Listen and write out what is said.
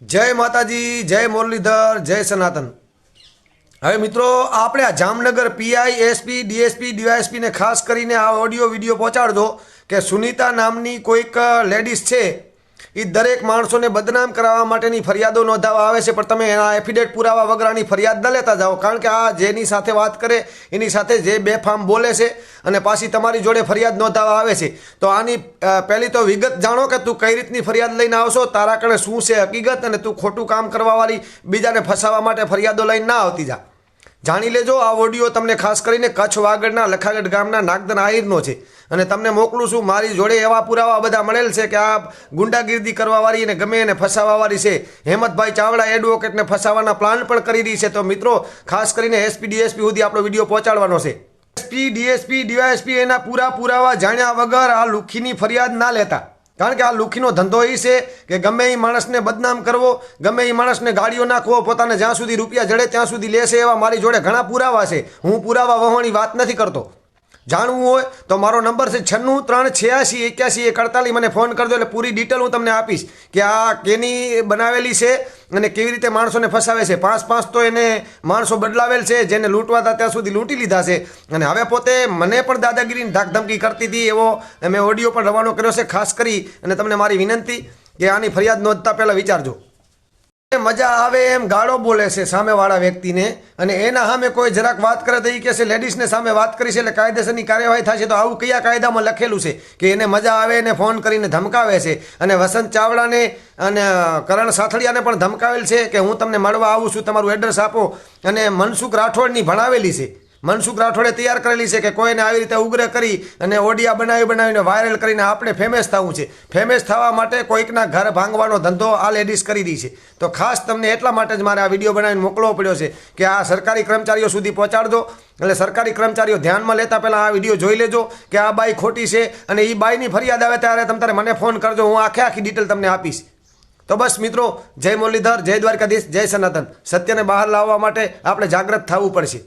જય માતાજી, જય મુરલીધર, જય સનાતન. હવે મિત્રો, આપણે આ જામનગર પીઆઈ એસપી ડીએસપી ડીવાયએસપીને ખાસ કરીને આ ઓડિયો વીડિયો પહોંચાડજો કે સુનિતા નામની કોઈક લેડીઝ છે એ દરેક માણસોને બદનામ કરાવવા માટેની ફરિયાદો નોંધાવવા આવે છે, પણ તમે એના એફિડેટ પુરાવા વગરની ફરિયાદ ન લેતા જાઓ, કારણ કે આ જેની સાથે વાત કરે, એની સાથે જે બેફામ બોલે છે અને પાછી તમારી જોડે ફરિયાદ નોંધાવવા આવે છે. તો આની પહેલી તો વિગત જાણો કે તું કઈ રીતની ફરિયાદ લઈને આવશો, તારા કણે શું છે હકીકત અને તું ખોટું કામ કરવાવાળી બીજાને ફસાવવા માટે ફરિયાદો લઈને ના આવતી જા. જાણી લેજો, આ ઓડિયો તમને ખાસ કરીને કચ્છ વાગડના લખાગઢ ગામના નાગદન આહિરનો છે. અને તમને મોકલું છું, મારી જોડે એવા પુરાવા બધા મળેલ છે કે આ ગુંડાગીર્દી કરવાવાળી અને ગમે એને ફસાવાવાળી છે. હેમંતભાઈ ચાવડા એડવોકેટને ફસાવાના પ્લાન પણ કરી રહી છે. તો મિત્રો, ખાસ કરીને એસપી, ડીએસપી સુધી આપણો વીડિયો પહોંચાડવાનો છે. એસપી, ડીએસપી, ડીવાયએસપી એના પૂરા પુરાવા જાણ્યા વગર આ લુખીની ફરિયાદ ના લેતા. કારણ કે આ લુખીનો ધંધો એ છે કે ગમે એ માણસને બદનામ કરવો, ગમે એ માણસને ગાડીઓ નાખવો, પોતાને જ્યાં સુધી રૂપિયા જડે ત્યાં સુધી લેશે એવા મારી જોડે ઘણા પુરાવા છે. હું પુરાવા વહોણી વાત નથી કરતો. જાણવું હોય તો મારો નંબર છે છન્નું ત્રણ છ્યાસી એક્યાસી એકડતાલીસ. મને ફોન કરજો એટલે પૂરી ડિટેલ હું તમને આપીશ કે આ કેની બનાવેલી છે અને કેવી રીતે માણસોને ફસાવે છે. પાંચ પાંચ તો એને માણસો બદલાવેલ છે, જેને લૂંટવા હતા ત્યાં સુધી લૂંટી લીધા છે. અને હવે પોતે મને પણ દાદાગીરીની ધાકધમકી કરતી હતી, એવો મેં ઓડિયો પણ રવાનો કર્યો છે, ખાસ કરી અને તમને મારી વિનંતી કે આની ફરિયાદ નોંધતા પહેલાં વિચારજો. મજા આવે એમ ગાળો બોલે છે સામેવાળા વ્યક્તિને. અને એના સામે કોઈ જરાક વાત કરે તો એ કે છે લેડીઝને સામે વાત કરી છે એટલે કાયદેસરની કાર્યવાહી થશે તો આવું કયા કાયદામાં લખેલું છે? કે એને મજા આવે એને ફોન કરીને ધમકાવે છે. અને વસંત ચાવડાને અને કરણ સાથળિયાને પણ ધમકાવેલ છે કે હું તમને મળવા આવું છું, તમારું એડ્રેસ આપો. અને મનસુખ રાઠોડની ભણાવેલી છે. મનસુખ રાઠોડે તૈયાર કરેલી છે કે કોઈને આવી રીતે ઉગ્ર કરી અને ઓડિયા બનાવી બનાવીને વાયરલ કરીને આપણે ફેમસ થવું છે. ફેમસ થવા માટે કોઈકના ઘર ભાંગવાનો ધંધો આ લેડીઝ કરી દી છે. તો ખાસ તમને એટલા માટે જ મારે આ વીડિયો બનાવીને મોકલવો પડ્યો છે કે આ સરકારી કર્મચારીઓ સુધી પહોંચાડજો. એટલે સરકારી કર્મચારીઓ ધ્યાનમાં લેતા પહેલાં આ વીડિયો જોઈ લેજો કે આ બાઈ ખોટી છે અને એ બાઈની ફરિયાદ આવે ત્યારે તમે તારે મને ફોન કરજો, હું આખે આખી ડિટેલ તમને આપીશ. તો બસ મિત્રો, જય મુરલીધર, જય દ્વારકાધીશ, જય સનાતન. સત્યને બહાર લાવવા માટે આપણે જાગૃત થવું પડશે.